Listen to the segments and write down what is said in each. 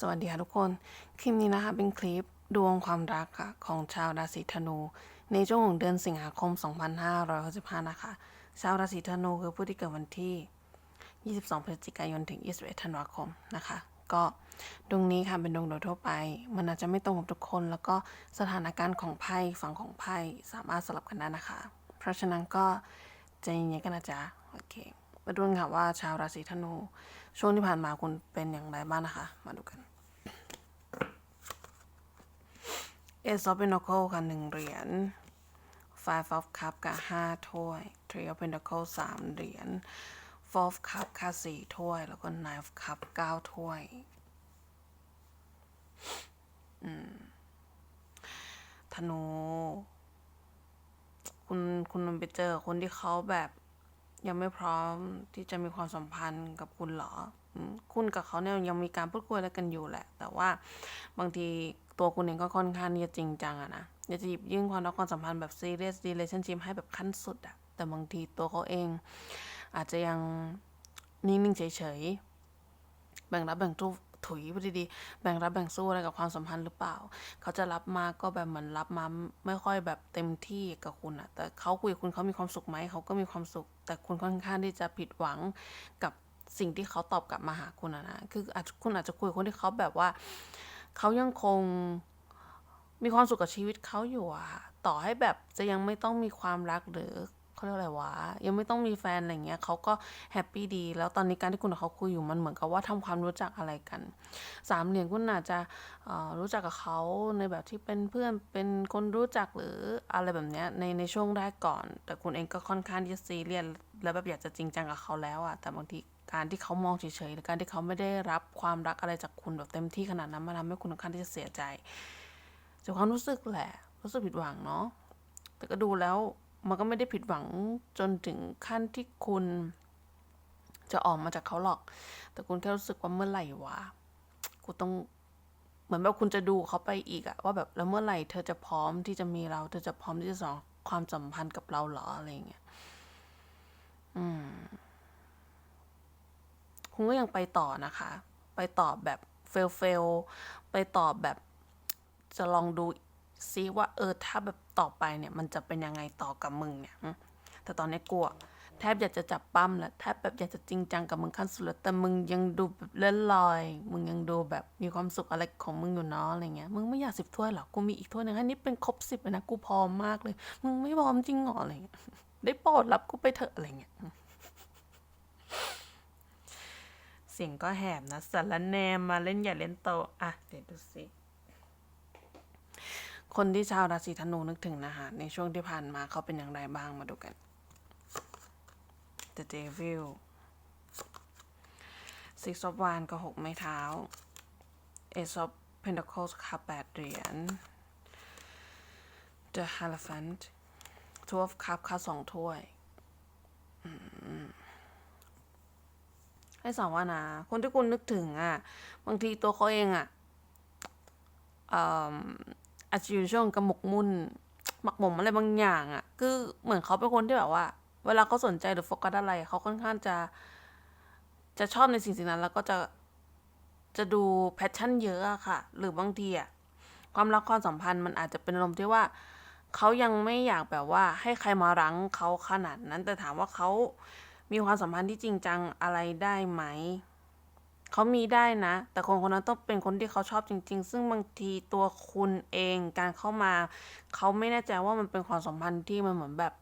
สวัสดีค่ะทุกคน คลิปนี้นะคะเป็นคลิปดวงความรักค่ะของชาวราศีธนู ในช่วงของเดือนสิงหาคม 2565 นะคะ ชาวราศีธนูคือผู้ที่เกิดวันที่ 22 พฤศจิกายนถึง 21 ธันวาคมนะคะ ก็ดวงนี้ค่ะเป็นดวงโดยทั่วไป มันอาจจะไม่ตรงกับทุกคน แล้วก็สถานการณ์ของไพ่ฝั่งของไพ่สามารถสลับกันได้นะคะ เพราะฉะนั้นก็ใจเย็นๆกันนะจ๊ะโอเคมาดูกันค่ะว่าชาวราศีธนู ช่วงที่ผ่านมาคุณเป็นอย่างไรบ้างนะคะ มาดูกันเอซอฟเป็นโคค่ะหนึ่งเหรียญ Five of Cup กับห้าถ้วย Three of Pentacles สามเหรียญ Four of Cup ค่ะสี่ถ้วย แล้วก็ Nine of Cup เก้าถ้วยอืมธนู คุณคุณไปเจอคนที่เขาแบบ ยังไม่พร้อมที่จะมีความสัมพันธ์กับคุณเหรอ คุณกับเขาเนี่ยยังมีการพูดคุยอะไรกันอยู่แหละ แต่ว่าบางทีตัวคุณเองก็ค่อนข้างจะจริงจังอะนะอยากจะหยิบยื่นความรักความสัมพันธ์แบบ serious relationship ให้แบบขั้นสุดอะแต่บางทีตัวเขาเอง อาจจะยังนิ่งๆเฉยๆแบ่งรับแบ่งสู้ถุยพูดดีๆแบ่งรับแบ่งสู้อะไรกับความสัมพันธ์หรือเปล่า เขาจะรับมาก็แบบเหมือนรับมาไม่ค่อยแบบเต็มที่กับคุณอะแต่เขาคุยกับคุณเขามีความสุขไหมเขาก็มีความสุข แต่คุณค่อนข้างที่จะผิดหวังกับสิ่งที่เขาตอบกลับมาหาคุณนะ คืออาจคุณอาจจะคุยกับคนที่เขาแบบว่า เขายังคงมีความสุขกับชีวิตเขาอยู่อะต่อให้แบบจะยังไม่ต้องมีความรักหรือ เขาเรียกอะไรวะยังไม่ต้องมีแฟนอะไรเงี้ยเขาก็แฮปปี้ดี แล้วตอนนี้การที่คุณกับเขาคุยอยู่มันเหมือนกับว่าทำความรู้จักอะไรกันสามเหรียญคุณอาจจะรู้จักกับเขาในแบบที่เป็นเพื่อนเป็นคนรู้จักหรืออะไรแบบเนี้ยในในช่วงแรกก่อน แต่คุณเองก็ค่อนข้างที่จะซีเรียสแล้วแบบอยากจะจริงจังกับเขาแล้วอะแต่บางทีการที่เขามองเฉยๆหรือการที่เขาไม่ได้รับความรักอะไรจากคุณแบบเต็มที่ขนาดนั้นมันทำให้คุณค่อนข้างที่จะเสียใจจากความรู้สึกแหละ รู้สึกผิดหวังเนาะแต่ก็ดูแล้ว มันก็ไม่ได้ผิดหวังจนถึงขั้นที่คุณจะออกมาจากเขาหรอก แต่คุณแค่รู้สึกว่าเมื่อไหร่วะ กูต้อง เหมือนแบบคุณจะดูเขาไปอีกอะว่าแบบแล้วเมื่อไหร่เธอจะพร้อมที่จะมีเรา เธอจะพร้อมที่จะสองความสัมพันธ์กับเราเหรออะไรเงี้ย อืม คุณก็ยังไปต่อนะคะ ไปต่อแบบเฟลเฟลไปต่อแบบจะลองดู ซิว่าเออถ้าแบบต่อไปเนี่ยมันจะเป็นยังไงต่อกับมึงเนี่ย แต่ตอนนี้กลัวแทบอยากจะจับปั้มแล้วแทบแบบอยากจะจริงจังกับมึงขั้นสุดแล้วแต่มึงยังดูแบบเล่นลอย มึงยังดูแบบมีความสุขอะไรของมึงอยู่เนาะอะไรเงี้ย มึงไม่อยากสิบถ้วยหรอ กูมีอีกถ้วยหนึ่งอันนี้เป็นครบสิบเลยนะ กูพร้อมมากเลย มึงไม่พร้อมจริงเหรออะไรเงี้ย ได้โปรดรับกูไปเถอะอะไรเงี้ย เสียงก็แหบนะสารแนมมาเล่นใหญ่เล่นโต อะ เดี๋ยวดูสิ คนที่ชาวราศีธนูนึกถึงนะคะในช่วงที่ผ่านมาเขาเป็นอย่างไรบ้างมาดูกัน The Devil Six of Wands ก็หกไม้เท้า Ace of Pentacles ค่ะแปดเหรียญ The Hierophant Two of Cups ค่ะสองถ้วยให้สองว่านะ คนที่คุณนึกถึงอะ บางทีตัวเขาเองอะ อาจจะอยู่ช่วงกระหมกมุ่นหมักหมมอะไรบางอย่างอะ่ะ คือเหมือนเขาเป็นคนที่แบบว่า เวลาเขาสนใจหรือโฟกัสอะไรเขาค่อนข้างจะ จะชอบในสิ่งสิ่งนั้น แล้วก็จะจะดูแพชชั่นเยอะอะค่ะ หรือบางทีอะความรักความสัมพันธ์มันอาจจะเป็นอารมณ์ที่ว่าเขายังไม่อยากแบบว่าให้ใครมารั้งเขาขนาดนั้น แต่ถามว่าเขามีความสัมพันธ์ที่จริงจังอะไรได้ไหม เขามีได้นะ แต่คนคนนั้นต้องเป็นคนที่เขาชอบจริง ๆ ซึ่งบางทีตัวคุณเองการเข้ามา เขาไม่แน่ใจว่ามันเป็นความสัมพันธ์ที่มันเหมือนแบบ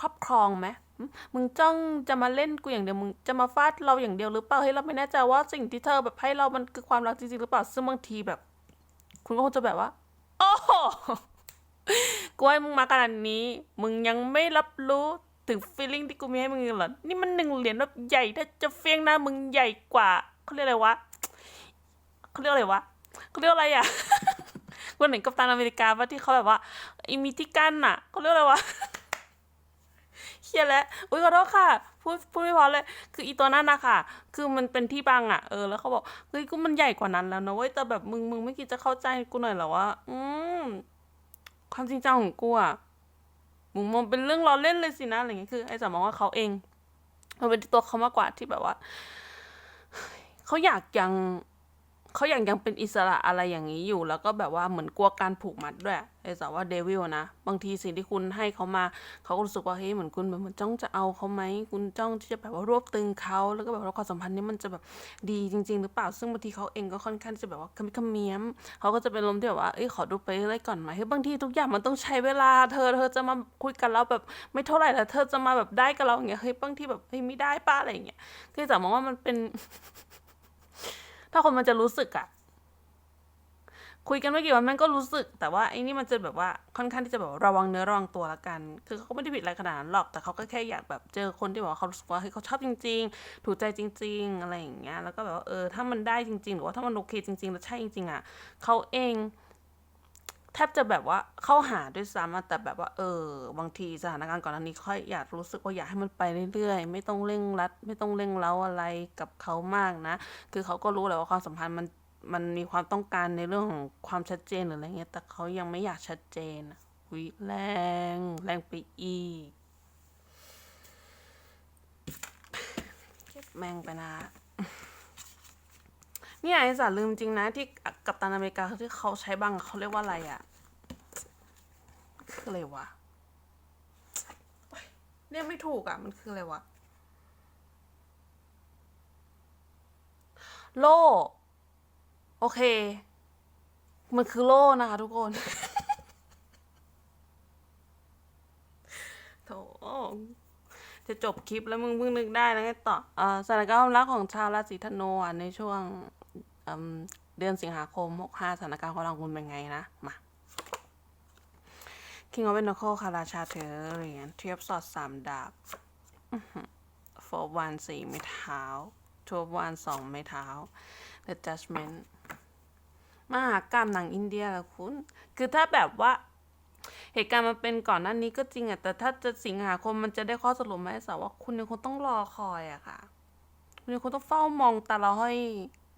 ครอบครองไหมมึงจ้องจะมาเล่นกูอย่างเดียวมึงจะมาฟาดเราอย่างเดียวหรือเปล่าเฮ้ยเราไม่แน่ใจว่าสิ่งที่เธอแบบให้เรามันคือความรักจริงๆหรือเปล่าซึ่งบางทีแบบ คุณก็คงจะแบบว่า โอ้โหกูให้มึงมาขนาดนี้ มึงยังไม่รับรู้ถึง feeling ที่กูมีให้มึงเหรอนี่มันหนึ่งเหรียญแบบใหญ่ถ้าจะเฟี้ยงหน้ามึงใหญ่กว่า เขาเรียกอะไรวะเขาเรียกอะไรวะเขาเรียกอะไรอะคนไหนกัปตันอเมริกาว่าที่เขาแบบว่าไอ้มีที่กั้นอะเขาเรียกอะไรวะเฮียแล้วอุ้ยขอโทษค่ะ พูดพูดไม่พอเลย คืออีตัวนั้นนะค่ะ คือมันเป็นที่บังอะ เออ แล้วเขาบอก เฮ้ย กูมันใหญ่กว่านั้นแล้วนะเว้ย แต่แบบมึง มึงไม่คิดจะเข้าใจกูหน่อยเหรอวะ อืม ความจริงจังของกูอะ มึงมองเป็นเรื่องล้อเล่นเลยสินะ อะไรเงี้ย คือไอ้สามมองว่าเขาเอง มันเป็นตัวเขามากกว่าที่แบบว่า เขาอยากยังเขาอยังยังเป็นอิสระอะไรอย่างนี้อยู่ แล้วก็แบบว่าเหมือนกลัวการผูกมัดด้วยไอ้สาวว่าเดวิลนะบางทีสิ่งที่คุณให้เขามาเขาก็รู้สึกว่าเฮ้ยเหมือนคุณแบบเหมือนจ้องจะเอาเขาไหมคุณจ้องที่จะแบบว่ารวบตึงเขาแล้วก็แบบว่าความสัมพันธ์นี้มันจะแบบดีจริง ๆ หรือเปล่าซึ่งบางทีเขาเองก็ค่อนข้างจะแบบว่าขมิขมเมียมเขาก็จะเป็นลมที่แบบว่าเอ้ยขอดูไปเรื่อยก่อนไหมเฮ้ยบางทีทุกอย่างมันต้องใช้เวลา เธอเธอจะมาคุยกันแล้วแบบไม่เท่าไหร่แต่เธอจะมาแบบได้กับเราอย่างเงี้ยเฮ้ยบางทีแบบเฮ้ยไม่ได้ป้าอะไรอย่างเงี้ยคือจะมองว่ามันเป็น ถ้าคนมันจะรู้สึกอะคุยกันไม่กี่วันมันก็รู้สึก แต่ว่าไอ้นี่มันจะแบบว่าค่อนข้างที่จะแบบระวังเนื้อระวังตัวละกัน คือเขาก็ไม่ได้ผิดอะไรขนาดนั้นหรอกแต่เขาก็แค่อยากแบบเจอคนที่แบบว่าเขารู้สึกว่าเฮ้ยเขาชอบจริง ๆ ถูกใจจริง ๆ อะไรอย่างเงี้ยแล้วก็แบบว่าเออถ้ามันได้จริง ๆ หรือว่าถ้ามันโอเคจริงๆแล้วใช่จริงๆอะเขาเอง แทบจะแบบว่าเข้าหาด้วยซ้ำแต่แบบว่า เออ บางทีสถานการณ์ก่อนหน้านี้ค่อยอยากรู้สึกว่าอยากให้มันไปเรื่อยๆ ไม่ต้องเร่งรัด ไม่ต้องเร่งเร้าอะไรกับเขามากนะ คือเขาก็รู้แหละว่าความสัมพันธ์มันมันมีความต้องการในเรื่องของความชัดเจนหรืออะไรเงี้ย แต่เขายังไม่อยากชัดเจนวิแรง แรงไปอีก เก็บแม่งไปนะ เนี่ยไอ้สารลืมจริงนะที่กัปตันอเมริกาที่เขาใช้บ้างเขาเรียกว่าอะไรอะคืออะไรวะเรียกไม่ถูกอะมันคืออะไรวะโล่โอเค มันคือโล่นะคะทุกคนโถจะจบคลิปแล้วมึงเพิ่งนึกได้แล้วไงต่ออสถานการณ์ความรักของชาวราศีธนูในช่วง เดือนสิงหาคม 65สถานการณ์ความรักของคุณเป็นไงนะ มา King of Pentacles ค่ะราชาเธอเหรียญเทียบสอดสามดาบโฟวันสี่ไม้เท้าทูบวันสองไม้เท้า The Judgment มหากรรมหนังอินเดียละคุณ คือถ้าแบบว่า เหตุการณ์มันเป็นก่อนหน้านี้ก็จริงอะแต่ถ้าจะสิงหาคมมันจะได้ข้อสรุปไหมสาวว่าคุณยังคงต้องรอคอยอะค่ะ คุณยังคงต้องเฝ้ามองตาเราให้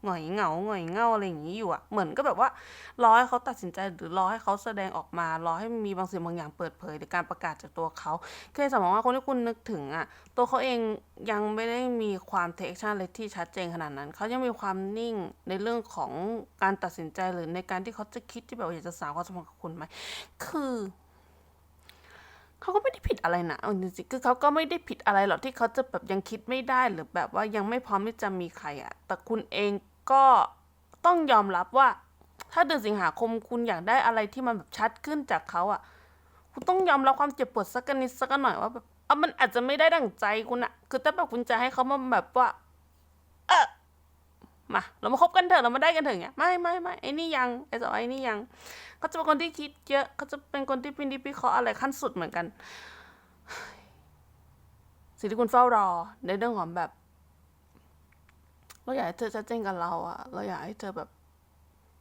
หงอยเหงาหงอยเง่าอะไรอย่างนี้อยู่อะเหมือนก็แบบว่ารอให้เขาตัดสินใจหรือรอให้เขาแสดงออกมารอให้มีบางสิ่งบางอย่างเปิดเผยหรือการประกาศจากตัวเขาคือสมองว่าคนที่คุณนึกถึงอะตัวเขาเองยังไม่ได้มีความเทคชั่นเลยที่ชัดเจนขนาดนั้น เขายังมีความนิ่งในเรื่องของการตัดสินใจหรือในการที่เขาจะคิดที่แบบอยากจะสานความสัมพันธ์กับคุณไหมคือเขาก็ไม่ได้ผิดอะไรนะเอาจริงๆคือเขาก็ไม่ได้ผิดอะไรหรอกที่เขาจะแบบยังคิดไม่ได้หรือแบบว่ายังไม่พร้อมที่จะมีใครอะแต่คุณเอง ก็ต้องยอมรับว่า ถ้าเดือนสิงหาคมคุณอยากได้อะไรที่มันแบบชัดขึ้นจากเขาอะคุณต้องยอมรับความเจ็บปวดสักนิดสักหน่อยว่าแบบอะมันอาจจะไม่ได้ดั่งใจคุณอะคือถ้าแบบคุณจะให้เขามาแบบว่า เออมา เรามาคบกันเถอะเรามาได้กันเถอะเงี้ยไม่ไม่ไม่ไอ้นี่ยังไอ้สองไอ้นี่ยังเขาจะเป็นคนที่คิดเยอะเขาจะเป็นคนที่พินิจพิเคราะห์อะไรขั้นสุดเหมือนกัน สิ่งที่คุณเฝ้ารอในเรื่องของแบบ เราอยากให้เธอชัดเจนกับเราอะเราอยากให้เธอแบบ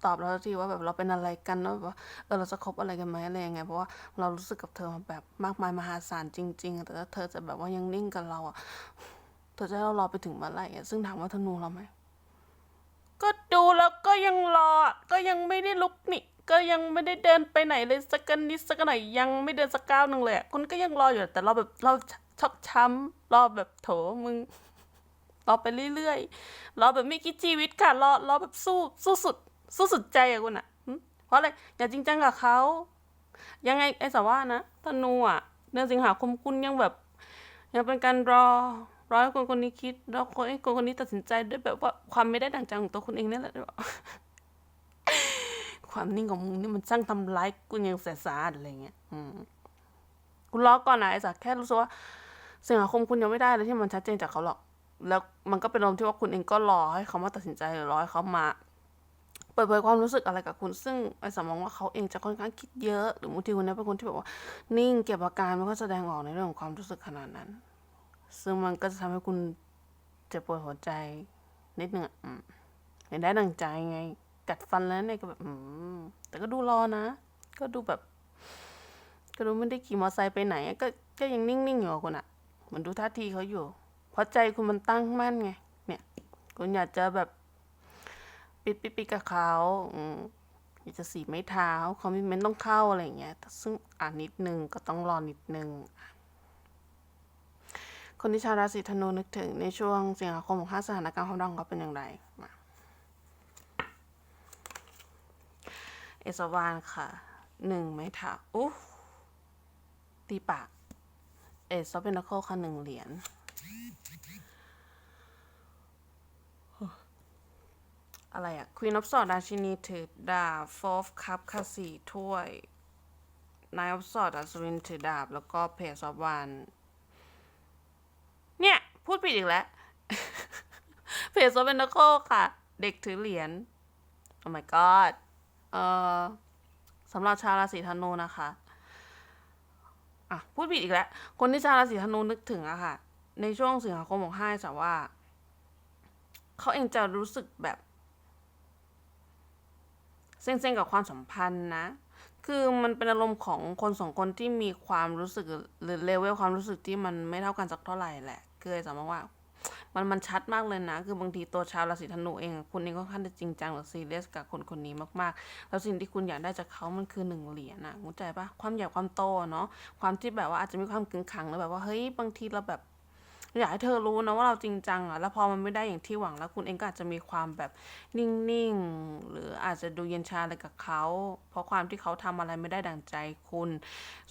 ตอบเราทีว่าแบบเราเป็นอะไรกันเนอะแบบว่าเออเราจะคบอะไรกันไหมอะไรยังไงเพราะว่าเรารู้สึกกับเธอมาแบบมากมายมหาศาลจริง ๆ แต่ถ้าเธอจะแบบว่ายังนิ่งกับเราอะเธอจะให้เรารอไปถึงเมื่อไหร่อะซึ่งถามว่าธนูเราไหมก็ดูแล้วก็ยังรอ ก็ยังไม่ได้ลุกนี่ก็ยังไม่ได้เดินไปไหนเลยสักนิดสักหน่อยยังไม่เดินสักก้าวหนึ่งเลยคุณก็ยังรออยู่แต่เราแบบเราชอกช้ำรอแบบโถมึง รอไปเรื่อยๆรอแบบไม่คิดชีวิตค่ะรอรอแบบสู้สู้สุด สู้สุดใจอะคุณอะเพราะอะไรอย่าจริงจังกับเขายังไงไอ้สาว่านะธนูอะเดือนสิงหาคมคุณยังแบบ ยังเป็นการรอรอให้คนคนนี้คิดรอคนให้คนคนนี้ตัดสินใจด้วยแบบว่าความไม่ได้ดังใจของตัวคุณเองนี่แหละความนิ่งของมึงนี่มันช่างทำร้ายกูย่างแสบสาหัสอะไรเงี้ยอืมคุณรอก่อนนะไอ้สักแค่รู้สึกว่าสิงหาคมคุณยังไม่ได้เลยที่มันชัดเจนจากเขาหรอก แล้วมันก็เป็นลมที่ว่าคุณเองก็รอให้เขามาตัดสินใจหรือรอให้เขามา เปิดเผยความรู้สึกอะไรกับคุณ ซึ่งไอ้สมองว่าเขาเองจะค่อนข้างคิดเยอะหรือบางทีคนนี้เป็นคนที่แบบว่านิ่งเก็บอาการไม่ค่อยแสดงออกในเรื่องของความรู้สึกขนาดนั้น ซึ่งมันก็จะทำให้คุณเจ็บปวดหัวใจนิดนึงอะอืมไม่ได้ดังใจไง กัดฟันแล้วเนี่ยก็แบบอืมแต่ก็ดูรอนะ ก็ดูแบบ ก็ดูไม่ได้ขี่มอเตอร์ไซค์ไปไหน ก็ก็ยังนิ่งๆอยู่คุณอะเหมันดูท่าทีเขาอยู่ เพราะใจคุณมันตั้งมั่นไง เนี่ย คุณอยากจะแบบ ปิดปิดปิดกับเขาอยากจะสีไม้เท้าคอมมิเมนต์ต้องเข้าอะไรอย่างเงี้ย ซึ่งอ่านนิดนึงก็ต้องรอนิดนึง คนที่ชาวราศีธนูนึกถึงในช่วงสิงหาคมของห้าสถานการณ์ความรักของเขาเป็นอย่างไรมาเอสวานค่ะหนึ่งไม้เท้าอู้ตีปาก เอสซอฟเป็นเคิลค่ะหนึ่งเหรียญ อะไรอะ Queen of Swords ราชินีถือดาบ Fourth Cup ค่ะสี่ถ้วย Nine of Swords อัศวินถือดาบ แล้วก็ Page of Wands เนี่ย พูดผิดอีกแล้ว Page of Pentacles ค่ะ เด็กถือเหรียญ Oh my god เอ่อสำหรับชาวราศีธนูนะคะ อะ พูดผิดอีกแล้ว คนที่ชาวราศีธนูนึกถึงอะค่ะ ในช่วงสิงหาคมของห้าแต่ว่า เขาเองจะรู้สึกแบบเซ็งๆกับความสัมพันธ์นะ คือมันเป็นอารมณ์ของคนสองคนที่มีความรู้สึกหรือเลเวลความรู้สึกที่มันไม่เท่ากันสักเท่าไหร่แหละ คือสามารถว่า มันมันชัดมากเลยนะ คือบางทีตัวชาวราศีธนูเอง คุณเองก็ค่อนข้างจะจริงจังหรือซีเรียสกับคนคนนี้มากๆ แล้วสิ่งที่คุณอยากได้จากเขามันคือหนึ่งเหรียญอะเข้าใจปะความใหญ่ความโตเนาะ ความที่แบบว่าอาจจะมีความกึงขังหรือแบบว่าเฮ้ยบางทีเราแบบ อยากให้เธอรู้นะว่าเราจริงจังอะแล้วพอมันไม่ได้อย่างที่หวังแล้วคุณเองก็อาจจะมีความแบบนิ่งๆ หรืออาจจะดูเย็นชาอะไรกับเขา เพราะความที่เขาทำอะไรไม่ได้ดังใจคุณ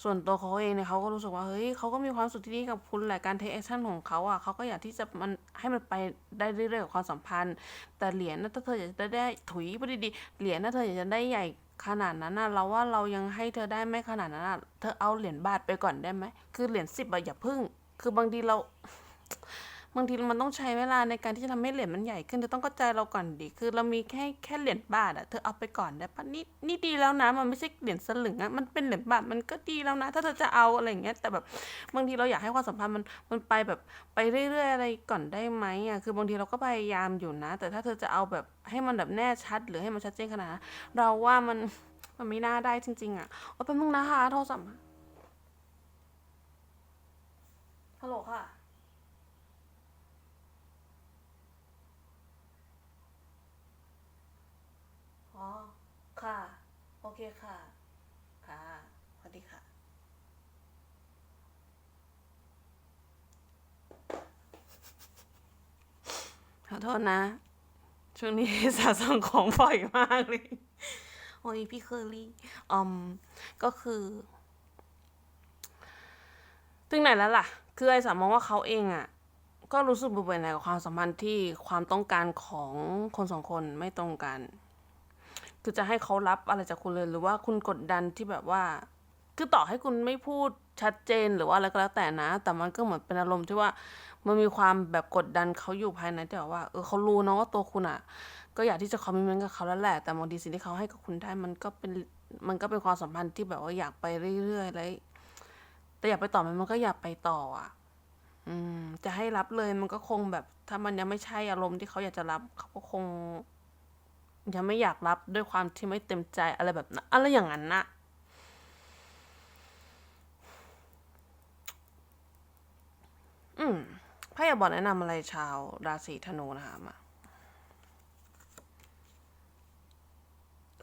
ส่วนตัวเขาเองเนี่ยเขาก็รู้สึกว่าเฮ้ยเขาก็มีความสุขที่ดีกับคุณแหละการเทคแอคชั่นของเขาอะเขาก็อยากที่จะมันให้มันไปได้เรื่อยๆกับความสัมพันธ์ แต่เหรียญนะถ้าเธออยากจะได้ถุยพูดดีๆเหรียญถ้าเธออยากจะได้ใหญ่ขนาดนั้นนะเราว่าเรายังให้เธอได้ไม่ขนาดนั้นอะเธอเอาเหรียญบาทไปก่อนได้ไหมคือเหรียญสิบอะอย่าพึ่ง คือบางทีเรา บางทีมันต้องใช้เวลาในการที่จะทำให้เหรียญมันใหญ่ขึ้นเธอต้องเข้าใจเราก่อนดิคือเรามีแค่แค่เหรียญบาทอะเธอเอาไปก่อนได้ปะนี่นี่ดีแล้วนะมันไม่ใช่เหรียญสลึงอะมันเป็นเหรียญบาทมันก็ดีแล้วนะ ถ้าเธอจะเอาอะไรอย่างเงี้ยแต่แบบบางทีเราอยากให้ความสัมพันธ์มันมันไปแบบไปเรื่อย ๆ อะไรก่อนได้ไหมอะคือบางทีเราก็พยายามอยู่นะ แต่ถ้าเธอจะเอาแบบให้มันแบบแน่ชัด หรือให้มันชัดเจนขนาดนั้นเราว่ามันมันไม่น่าได้จริง ๆอะโอ้แป๊บนึงนะคะโทรศัพท์มฮัลโหลค่ะ อ๋อ ค่ะ โอเคค่ะ ค่ะ สวัสดีค่ะ ขอโทษนะ ช่วงนี้สะสมของบ่อยมากเลย โอ้ยพี่เคอรี่อืมก็คือ ถึงไหนแล้วล่ะ คือไอ้สามมองว่าเขาเองอะ่ะก็รู้สึกเบื่อหน่ายกับความสัมพันธ์ที่ความต้องการของคนสองคนไม่ตรงกัน คือจะให้เขารับอะไรจากคุณเลย หรือว่าคุณกดดันที่แบบว่า คือต่อให้คุณไม่พูดชัดเจนหรือว่าอะไรก็แล้วแต่นะ แต่มันก็เหมือนเป็นอารมณ์ที่ว่ามันมีความแบบกดดันเขาอยู่ภายในที่แบบว่าเออเขารู้เนาะว่าตัวคุณอะก็อยากที่จะคอมมิชเมนต์กับเขาแล้วแหละ แต่บางทีสิ่งที่เขาให้กับคุณได้มันก็เป็นมันก็เป็นความสัมพันธ์ที่แบบว่าอยากไปเรื่อยๆแล้วแต่อยากไปต่อไหมมันก็อยากไปต่ออะ อืม จะให้รับเลยมันก็คงแบบ ถ้ามันยังไม่ใช่อารมณ์ที่เขาอยากจะรับ เขาก็คง ยังไม่อยากรับด้วยความที่ไม่เต็มใจอะไรแบบนั้นอะไรอย่างนั้นนะอืมพ่อยากบอกแนะนำอะไรชาวราศีธนูนะคะมา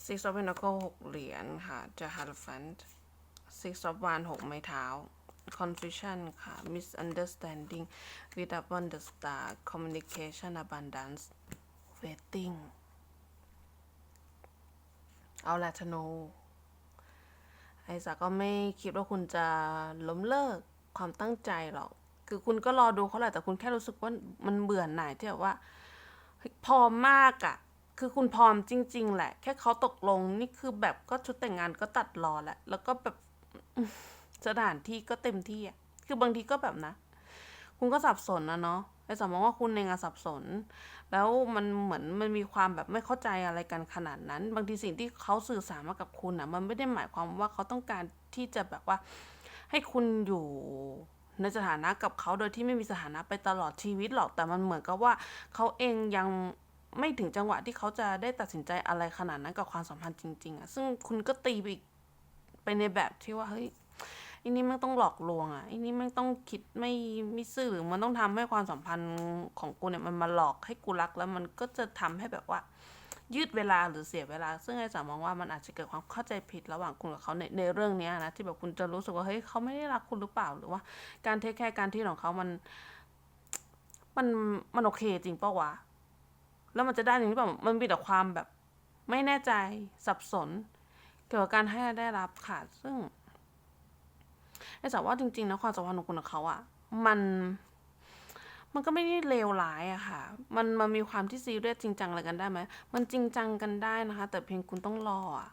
Six of Pentacles หกเหรียญค่ะ The Hierophant Six of Wands หกไม้เท้า Confusion ค่ะ Misunderstanding Without the Star Communication Abundance Waiting เอาละธนู ไอ้สาก็ไม่คิดว่าคุณจะล้มเลิกความตั้งใจหรอก คือคุณก็รอดูเขาแหละแต่คุณแค่รู้สึกว่ามันเบื่อหน่ายที่แบบว่า พร้อมมากอะ่ะ คือคุณพร้อมจริง ๆ แหละ แค่เขาตกลงนี่คือแบบก็ชุดแต่งงานก็ตัดรอแหละ แล้วก็แบบสถานที่ก็เต็มที่อะ่ะ คือบางทีก็แบบนะ คุณก็สับสนนะเนาะ ไอ้สมมองว่าคุณเองอะสับสน แล้วมันเหมือนมันมีความแบบไม่เข้าใจอะไรกันขนาดนั้น บางทีสิ่งที่เขาสื่อสารมากับคุณอะมันไม่ได้หมายความว่าเขาต้องการที่จะแบบว่า ให้คุณอยู่ในสถานะกับเขาโดยที่ไม่มีสถานะไปตลอดชีวิตหรอกแต่มันเหมือนกับว่าเขาเองยังไม่ถึงจังหวะที่เขาจะได้ตัดสินใจอะไรขนาดนั้นกับความสัมพันธ์จริง ๆอะซึ่งคุณก็ตีไปไปในแบบที่ว่าเฮ้ย อันนี้มันต้องหลอกลวงอะอันนี้มันต้องคิดไม่ไม่ซื่อหรือมันต้องทำให้ความสัมพันธ์ของกูเนี่ยมันมาหลอกให้กูรักแล้วมันก็จะทำให้แบบว่า ยืดเวลาหรือเสียเวลา ซึ่งไอ้สามมองว่ามันอาจจะเกิดความเข้าใจผิดระหว่างคุณกับเขาในในเรื่องเนี้ยนะที่แบบคุณจะรู้สึกว่าเฮ้ยเขาไม่ได้รักคุณหรือเปล่าหรือว่า การเทคแคร์การที่ของเขามัน มันมันโอเคจริงปล่าวะแล้วมันจะได้จริงหรือเปล่ามันมีแต่ความแบบ ไม่แน่ใจสับสน เกี่ยวกับการให้และได้รับค่ะซึ่ง ไอ้สาวว่าจริงๆนะความสัมพันธ์ของคุณกับเขาอะมัน มันก็ไม่ได้เลวร้ายอะค่ะ มันมันมีความที่ซีเรียสจริงจังอะไรกันได้ไหมมันจริงจังกันได้นะคะ แต่เพียงคุณต้องรออะ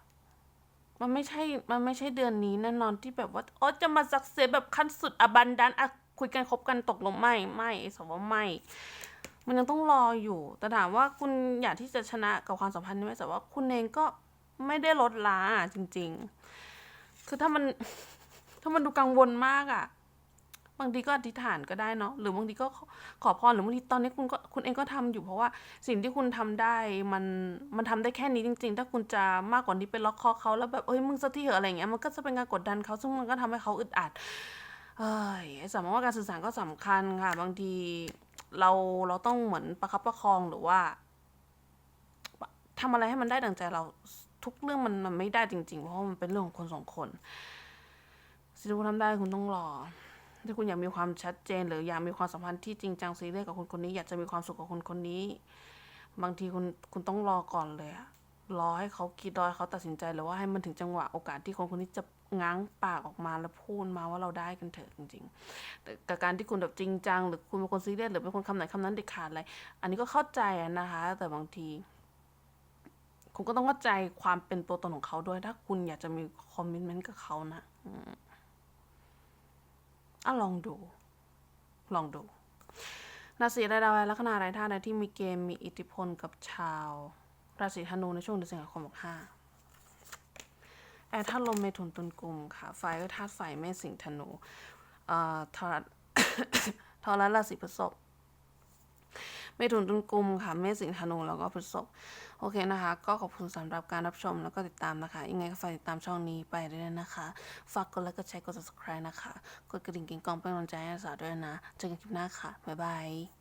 มันไม่ใช่ มันไม่ใช่เดือนนี้แน่นอนที่แบบว่าโอ้จะมาสักเซแบบขั้นสุดอบันดันอะคุยกันคบกันตกลงไม่ไม่ไอ้สาวว่าไม่มันยังต้องรออยู่ แต่ถามว่าคุณอยากที่จะชนะกับความสัมพันธ์นี้ไหมแต่ว่าคุณเองก็ไม่ได้ลดลาอะจริง ๆ คือถ้ามัน ถ้ามันดูกังวลมากอะบางทีก็อธิษฐานก็ได้เนาะหรือบางทีก็ขอพรหรือบางทีตอนนี้คุณก็คุณเองก็ทำอยู่เพราะว่าสิ่งที่คุณทำได้มันมันทำได้แค่นี้จริง ๆ ถ้าคุณจะมากกว่านี้ไปล็อกคอเขาแล้วแบบเอ้ยมึงสักทีเหอะอะไรเงี้ยมันก็จะเป็นการกดดันเขาซึ่งมันก็ทำให้เขาอึดอัดเอ้ยสมมติว่าการสื่อสารก็สำคัญค่ะ บางทีเราเราต้องเหมือนประคับประคองหรือว่าทำอะไรให้มันได้ดังใจเราทุกเรื่องมันมันไม่ได้จริง ๆ เพราะว่ามันเป็นเรื่องของคนสองคน สิ่งที่คุณทำได้คุณต้องรอ ถ้าคุณอยากมีความชัดเจน หรืออยากมีความสัมพันธ์ที่จริงจังซีเรียสกับคนคนนี้ อยากจะมีความสุขกับคนคนนี้ บางทีคุณคุณต้องรอก่อนเลยอะรอให้เขาคิดรอให้เขาตัดสินใจหรือว่าให้มันถึงจังหวะโอกาสที่คนคนนี้จะง้างปากออกมาแล้วพูดมาว่าเราได้กันเถอะจริงๆ แต่กับการที่คุณแบบจริงจัง หรือคุณเป็นคนซีเรียสหรือเป็นคนคำไหนคำนั้นเด็ดขาดอะไร อันนี้ก็เข้าใจนะคะ แต่บางที คุณก็ต้องเข้าใจความเป็นตัวตนของเขาด้วย ถ้าคุณอยากจะมีคอมมิชเมนต์กับเขานะ อะลองดู ลองดูราศีใดดาวลัคนาไรท่าใดที่มีเกมมีอิทธิพลกับชาวราศีธนูในช่วงเดือนสิงหาคมบอกห้าแอร์ธาตุลมเมถุนตุลกลุ่มค่ะ ไฟก็ธาตุไฟเมษสิงห์ธนู เอ่อทอรัสทอรัสราศีพฤษภ เมถุนตุลกลุ่มค่ะ เมษสิงห์ธนูแล้วก็พฤษภโอเคนะคะ ก็ขอบคุณสำหรับการรับชมแล้วก็ติดตามนะคะ ยังไงก็ฝากติดตามช่องนี้ไปด้วยนะคะ ฝากกดไลค์กดแชร์กด subscribe นะคะ กดกระดิ่งกิ๊งกองเป็นกำลังใจให้สาวด้วยนะ เจอกันคลิปหน้าค่ะ บ๊ายบาย